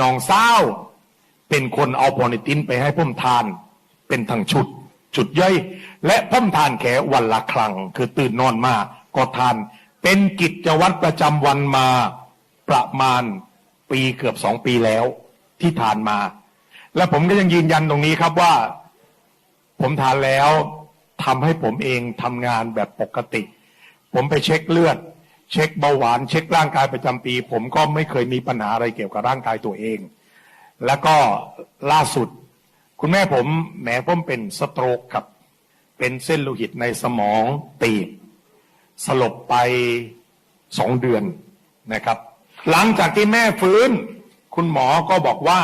น้องเศร้าเป็นคนเอาโพนิตินไปให้พ่มทาน เป็นทั้งชุดจุดย่อย และพ่มทานแค่วันละครั้งคือตื่นนอนมาก็ทาน เป็นกิจวัตรประจำวันมาประมาณปีเกือบสองปีแล้ว ที่ทานมา และผมก็ยังยืนยันตรงนี้ครับว่า ผมทานแล้วทำให้ผมเองทำงานแบบปกติ ผมไปเช็คเลือด เช็คเบาหวานเช็คร่างกายประจำปี ผมก็ไม่เคยมีปัญหาอะไรเกี่ยวกับร่างกายตัวเอง แล้วก็ล่าสุด คุณแม่ผมแหมผมเป็นสโตรกครับ เป็นเส้นโลหิตในสมองตีบสลบไปสองเดือนนะครับ หลังจากที่แม่ฟื้น คุณหมอก็บอกว่า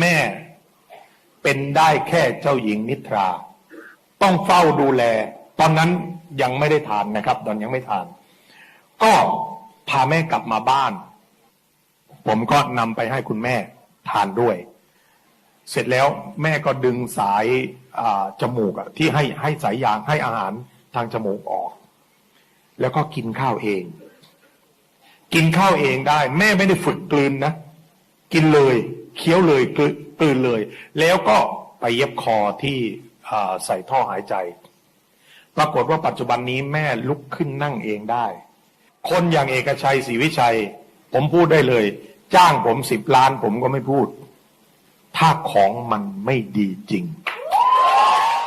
แม่เป็นได้แค่เจ้าหญิงนิทรา ต้องเฝ้าดูแล ตอนนั้นยังไม่ได้ทานนะครับ ตอนยังไม่ทาน ก็พาแม่กลับมาบ้าน ผมก็นำไปให้คุณแม่ทานด้วย เสร็จแล้วแม่ก็ดึงสายจมูกที่ให้ให้สายยางให้อาหารทางจมูกออก แล้วก็กินข้าวเอง กินข้าวเองได้ แม่ไม่ได้ฝึกกลืนนะ กินเลยเคี้ยวเลยกลืนเลย แล้วก็ไปเย็บคอที่ใส่ท่อหายใจ ปรากฏว่าปัจจุบันนี้แม่ลุกขึ้นนั่งเองได้ คนอย่างเอกชัยศรีวิชัย ผมพูดได้เลย จ้างผมสิบล้านผมก็ไม่พูด ถ้าของมันไม่ดีจริง